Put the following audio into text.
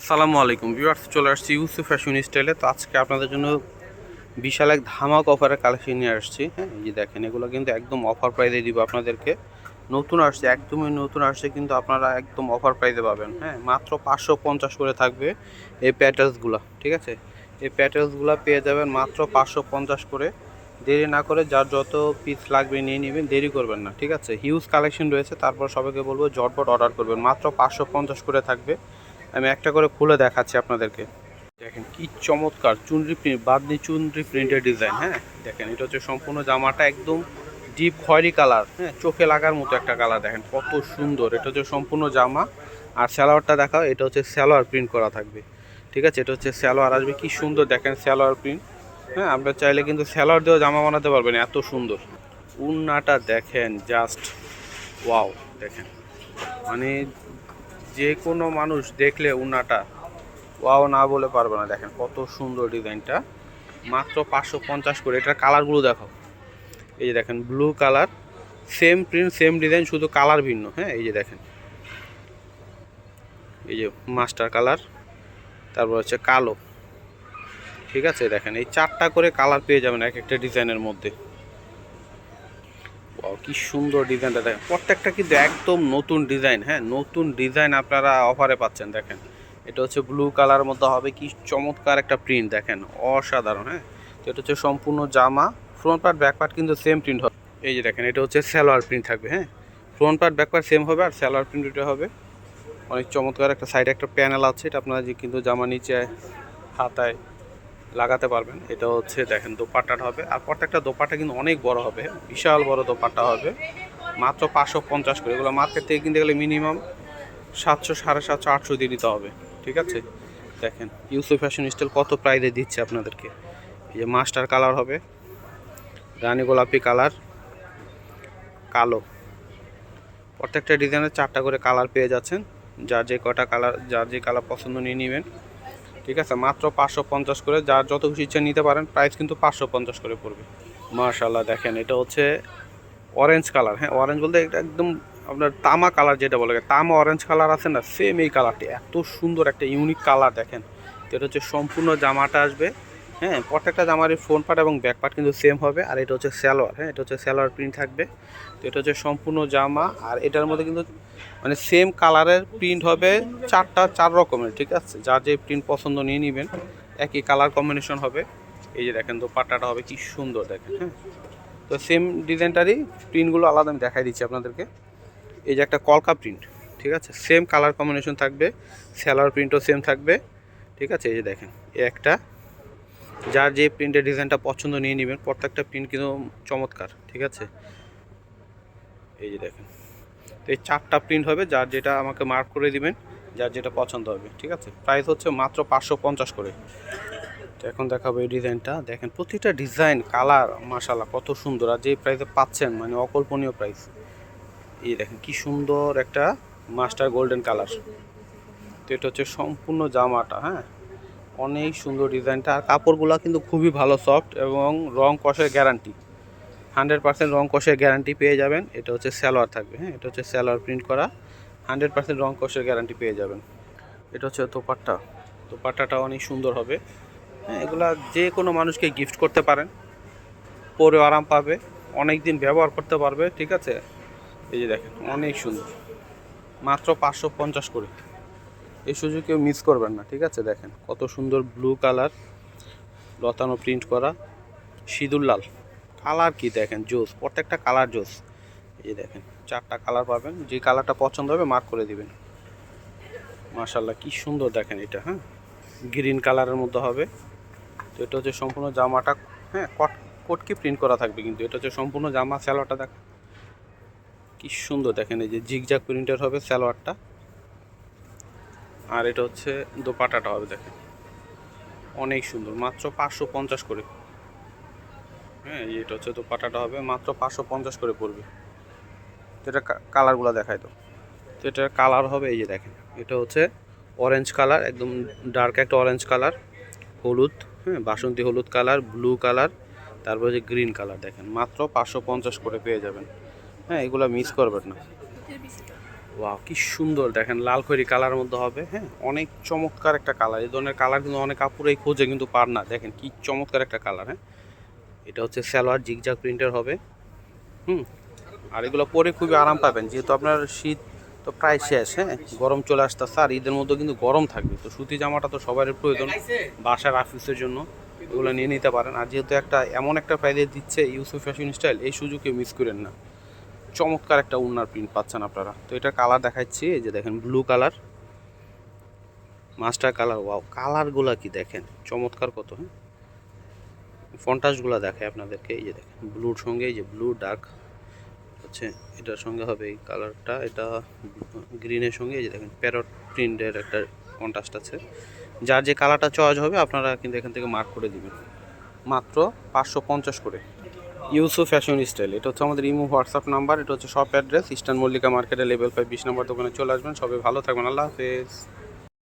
আসসালামু আলাইকুম ভিউয়ার্স, চলে আসছি ইউসুফ ফ্যাশন স্টাইলে। তো আজকে আপনাদের জন্য বিশাল এক ধামাক অফারের কালেকশন নিয়ে আসছি। হ্যাঁ এই যে দেখেন, এগুলো কিন্তু একদম অফার প্রাইসে দিব আপনাদেরকে। নতুন আসছে, একদমই নতুন আসছে, কিন্তু আপনারা একদম অফার প্রাইজে পাবেন। হ্যাঁ মাত্র পাঁচশো পঞ্চাশ করে থাকবে এই প্যাটেলসগুলো, ঠিক আছে? এই প্যাটেলসগুলো পেয়ে যাবেন মাত্র পাঁচশো পঞ্চাশ করে। দেরি না করে যার যত পিস লাগবে নিয়ে নেবেন, দেরি করবেন না, ঠিক আছে? হিউজ কালেকশন রয়েছে, তারপর সবাইকে বলব জটপট অর্ডার করবেন। মাত্র পাঁচশো পঞ্চাশ করে থাকবে। আমি একটা করে খুলে দেখাচ্ছি আপনাদেরকে। দেখেন কি চমৎকার চুনরি প্রিন্ট বাদনি চুনরি প্রিন্টের ডিজাইন হ্যাঁ? দেখেন, এটা হচ্ছে সম্পূর্ণ জামাটা একদম ডিপ খয়েরি কালার হ্যাঁ? চোখে লাগার মতো একটা কালার দেখেন, কত সুন্দর। এটা হচ্ছে সম্পূর্ণ জামা। আর স্যালোয়ারটা দেখাও, এটা হচ্ছে স্যালোয়ার প্রিন্ট করা থাকবে। ঠিক আছে? এটা হচ্ছে স্যালোয়ার আসবে কি সুন্দর, দেখেন স্যালোয়ার প্রিন্ট হ্যাঁ আপনারা চাইলে কিন্তু স্যালোয়ার দিয়েও জামা বানাতে পারবেন, এত সুন্দর। উন্নাটা দেখেন জাস্ট ওয়াও দেখেন। মানে যে কোনো মানুষ দেখলে উনাটা, ওয়াও না বলে পারবে না। দেখেন কত সুন্দর ডিজাইনটা। মাত্র পাঁচশো পঞ্চাশ করে। এটার কালারগুলো দেখো। এই যে দেখেন blue colour same print same design শুধু কালার ভিন্ন। হ্যাঁ এই যে দেখেন। এই যে মাস্টার কালার তারপর হচ্ছে কালো। ঠিক আছে, দেখেন, এই চারটা করে কালার পেয়ে যাবেন এক একটা ডিজাইনের মধ্যে। কি সুন্দর ডিজাইনটা দেখেন। প্রত্যেকটা কিন্তু একদম নতুন ডিজাইন হ্যাঁ? নতুন ডিজাইন আপনারা অফারে পাচ্ছেন, দেখেন। এটা হচ্ছে ব্লু কালার মতো হবে। কি চমৎকার একটা প্রিন্ট দেখেন। অসাধারণ হ্যাঁ? তো এটা হচ্ছে সম্পূর্ণ জামা। ফ্রন্ট পার্ট ব্যাক পার্ট কিন্তু সেম প্রিন্ট হবে। এই যে দেখেন, এটা হচ্ছে স্যালোয়ার প্রিন্ট থাকবে হ্যাঁ? Front part back part same হবে আর স্যালোয়ার প্রিন্ট এটা হবে। অনেক চমৎকার একটা সাইডে একটা প্যানেল আছে। এটা আপনারা যে কিন্তু জামা নিচে, হাতায় লাগাতে পারবেন। এটা হচ্ছে দেখেন দোপাট্টাটা হবে। আর প্রত্যেকটা দোপাট্টা কিন্তু অনেক বড় হবে। বিশাল বড় দোপাট্টা হবে। মাত্র পাঁচশো পঞ্চাশ করে। এগুলো মার্কেট থেকে কিনতে গেলে মিনিমাম সাতশো, সাড়ে সাতশো, আটশো দিয়ে দিতে হবে। ঠিক আছে? দেখেন ইউসুফ ফ্যাশন স্টাইল কত প্রাইজে দিচ্ছে আপনাদেরকে। এই যে মাস্টার কালার হবে। রানী গোলাপি কালার কালো। প্রত্যেকটা ডিজাইনের চারটা করে কালার পেয়ে যাচ্ছেন। যার যে কটা কালার যার যে কালার পছন্দ নিয়ে নেবেন। ঠিক আছে? মাত্র পাঁচশো পঞ্চাশ করে, যার যত খুশি ইচ্ছা নিতে পারেন প্রাইস কিন্তু পাঁচশো পঞ্চাশ করে পড়বে। মার্শাল্লাহ দেখেন, এটা হচ্ছে অরেঞ্জ কালার হ্যাঁ অরেঞ্জ বলতে এটা একদম আপনার তামা কালার যেটা বলে, তামা অরেঞ্জ কালার আছে না সেম এই কালারটি এত সুন্দর একটা ইউনিক কালার দেখেন। তো এটা হচ্ছে সম্পূর্ণ জামাটা আসবে হ্যাঁ প্রত্যেকটা জামারই ফ্রন্ট পার্ট এবং ব্যাক পার্ট কিন্তু সেম হবে। আর এটা হচ্ছে স্যালোয়ার হ্যাঁ এটা হচ্ছে স্যালোয়ার প্রিন্ট থাকবে। তো এটা হচ্ছে সম্পূর্ণ জামা। আর এটার মধ্যে কিন্তু মানে সেম কালারের প্রিন্ট হবে চারটা, চার রকমের, ঠিক আছে? যার যে প্রিন্ট পছন্দ নিয়ে নেবেন, একই কালার কম্বিনেশন হবে। এই যে দেখেন তো পাট্টাটা হবে, কি সুন্দর দেখেন হ্যাঁ। তো সেম ডিজাইনটারই প্রিন্টগুলো আলাদা আমি দেখাই দিচ্ছি আপনাদেরকে। এই যে একটা কলকা প্রিন্ট ঠিক আছে? সেম কালার কম্বিনেশন থাকবে স্যালোয়ার প্রিন্টও সেম থাকবে, ঠিক আছে? এই যে দেখেন, এই একটা যার যে প্রিন্টের ডিজাইনটা পছন্দ নিয়ে নেবেন, প্রত্যেকটা প্রিন্ট কিন্তু চমৎকার, ঠিক আছে? এই যে দেখেন, তো এই চারটা প্রিন্ট হবে, যার যেটা আমাকে মার্ক করে দিবেন, যার যেটা পছন্দ হবে, ঠিক আছে? প্রাইস হচ্ছে মাত্র পাঁচশো পঞ্চাশ করে। তো এখন দেখাবো এই ডিজাইনটা দেখেন, প্রতিটা ডিজাইন কালার মাশাল্লাহ কত সুন্দর। আর যে প্রাইসে পাচ্ছেন মানে অকল্পনীয় প্রাইস এই দেখেন, কি সুন্দর একটা মাস্টার গোল্ডেন কালার তো এটা হচ্ছে সম্পূর্ণ জামাটা হ্যাঁ? অনেক সুন্দর ডিজাইনটা। আর কাপড়গুলো কিন্তু খুবই ভালো সফট এবং রং কষের গ্যারান্টি হান্ড্রেড পার্সেন্ট রং কষের গ্যারান্টি পেয়ে যাবেন। এটা হচ্ছে স্যালোয়ার থাকবে হ্যাঁ? এটা হচ্ছে স্যালোয়ার প্রিন্ট করা। হান্ড্রেড পার্সেন্ট রং কষের গ্যারান্টি পেয়ে যাবেন। এটা হচ্ছে দোপাট্টা। দোপাট্টাটা অনেক সুন্দর হবে। হ্যাঁ এগুলা যে কোনো মানুষকে গিফট করতে পারেন। পরে আরাম পাবে। অনেক দিন ব্যবহার করতে পারবে, ঠিক আছে? এই যে দেখেন, অনেক সুন্দর। মাত্র পাঁচশো পঞ্চাশ করে। এই সুযোগ কেউ মিস করবেন না, ঠিক আছে? দেখেন, কত সুন্দর ব্লু কালার লতানো প্রিন্ট করা সিঁদুর লাল। কালার কি দেখেন? জোস প্রত্যেকটা কালার জোস এই দেখেন, চারটা কালার পাবেন, যে কালারটা পছন্দ হবে মার্ক করে দিবেন। মাশাল্লাহ কি সুন্দর দেখেন এটা হ্যাঁ? গ্রিন কালারের মধ্যে হবে। তো এটা হচ্ছে সম্পূর্ণ জামাটা হ্যাঁ কট, কটকি প্রিন্ট করা থাকবে কিন্তু। এটা হচ্ছে সম্পূর্ণ জামা স্যালোয়ারটা দেখ কি সুন্দর দেখেন, এই যে জিগজাগ প্রিন্টের হবে স্যালোয়ারটা আর এটা হচ্ছে দোপাটাটা হবে, দেখেন। অনেক সুন্দর, মাত্র পাঁচশো পঞ্চাশ করে। হ্যাঁ এটা হচ্ছে দোপাটাটা হবে, মাত্র পাঁচশো পঞ্চাশ করে পড়বে। এটা কালারগুলো দেখায় তো। তো এটার কালার হবে এই যে, দেখেন। এটা হচ্ছে অরেঞ্জ কালার, একদম ডার্ক একটা অরেঞ্জ কালার, হলুদ হ্যাঁ বাসন্তী হলুদ কালার ব্লু কালার, তারপরে হচ্ছে গ্রিন কালার, দেখেন। মাত্র পাঁচশো পঞ্চাশ করে পেয়ে যাবেন। হ্যাঁ এগুলো মিস করবেন না। ওয়াও কি সুন্দর। দেখেন, লাল খয়েরি কালার মধ্যে হবে হ্যাঁ? অনেক চমৎকার একটা কালার এই ধরনের কালার কিন্তু অনেক কাপড়েই খোঁজে কিন্তু পার না। দেখেন, কি চমৎকার একটা কালার হ্যাঁ? এটা হচ্ছে সালোয়ার জিগজাগ প্রিন্টের হবে, হুম? আর এগুলো পরে খুবই আরাম পাবেন। যেহেতু আপনার শীত তো প্রায় শেষ হ্যাঁ? গরম চলে আসতেছে, আর ঈদের মধ্যে কিন্তু গরম থাকবে। তো সুতি জামাটা তো সবারই প্রয়োজন বাসার অফিসের জন্য। এগুলো নিয়ে নিতে পারেন। আর যেহেতু একটা এমন একটা প্রাইজে দিচ্ছে, ইউসুফ ফ্যাশন স্টাইল এই সুযোগে মিস করেন না। চমৎকার একটা উন্নার প্রিন্ট পাচ্ছেন আপনারা। তো এটা কালার দেখাচ্ছি, এই যে দেখেন blue colour master colour wow কালারগুলো কি দেখেন? চমৎকার কত হ্যাঁ? ফন্টাসগুলো দেখায় আপনাদেরকে, এই যে দেখেন ব্লুর সঙ্গে, এই যে ব্লু ডার্ক হচ্ছে, এটার সঙ্গে হবে এই কালারটা এটা গ্রিনের সঙ্গে, এই যে দেখেন প্যারট প্রিন্টের একটা কন্ট্রাস্ট আছে। যার যে কালারটা চয়েস হবে, আপনারা কিন্তু এখান থেকে মার্ক করে দিবেন। মাত্র পাঁচশো পঞ্চাশ করে। ইউসুফ ফ্যাশন স্টাইল এটা হচ্ছে আমাদের ইমো হোয়াটসঅ্যাপ নাম্বার এটা হচ্ছে শপ অ্যাড্রেস ইস্টার্ন মল্লিকা মার্কেটে লেভেল ফাইভ বিশ নম্বর দোকানে চলে আসবেন, সবাই ভালো থাকবেন, আল্লাহ হাফেজ।